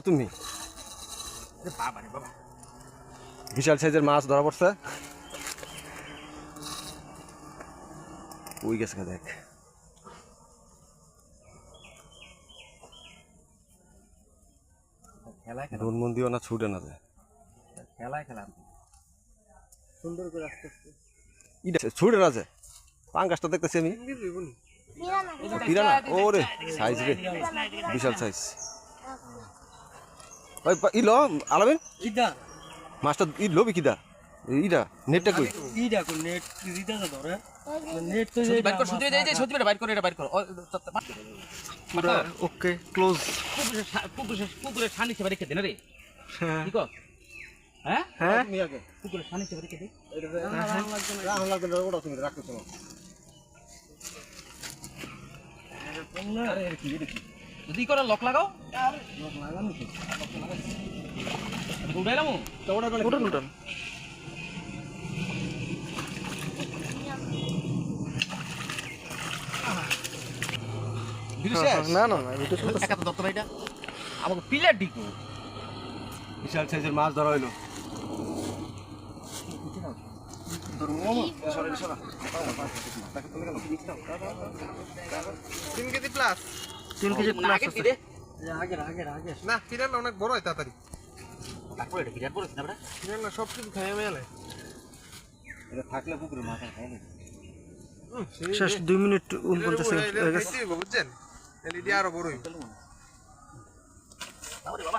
তুমি বিশাল সাইজের মাছ ধরা পড়ছে ওই গেছে দেখ মন না ছুটে না যায় খেলায় খেলাম সুন্দর করে আস্তে আস্তে ইটা ছুটে না যায় পাঙ্গাসটা দেখতেছি আমি পিরানা ওরে সাইজ রে বিশাল সাইজ ওই ইলো আলামিন। ইদা মাছটা ই লবি কিদা? ইটা নেটটা কই? ইদা কোন নেট ইদা যা ধরে। নেট তো বাইর কর সত্যি এই যে সত্যি বেটা বাইর কর এটা বাইর কর। Okay close. পুকুরের সা- পুকুরের পুকুরের রেখে দে রে। কি কর হ্যাঁ? হ্যাঁ? রেখে দে যদি করে লক লাগাও। উঠাইলাম উঠান উঠান। না না না এটা ছোট একা তো দত্ত ভাইটা। আমাকে পিলার ডিকো বিশাল সাইজের মাছ ধরা হইল। তিন কেজি প্লাস। তিন কেজি প্লাস আগে আছে দিলে আগে আগে আগে না ফিরাল অনেক বড় হয় তাড়াতাড়ি। তারপরে এটা বিরাট বড় না বেটা ফিরাল না সব কিছু খাইয়ে মেলে। এটা থাকলে পুকুরে মাছ খায় না শেষ দুই মিনিট উনপঞ্চাশ সেকেন্ড বুঝছেন? আরও বড়ই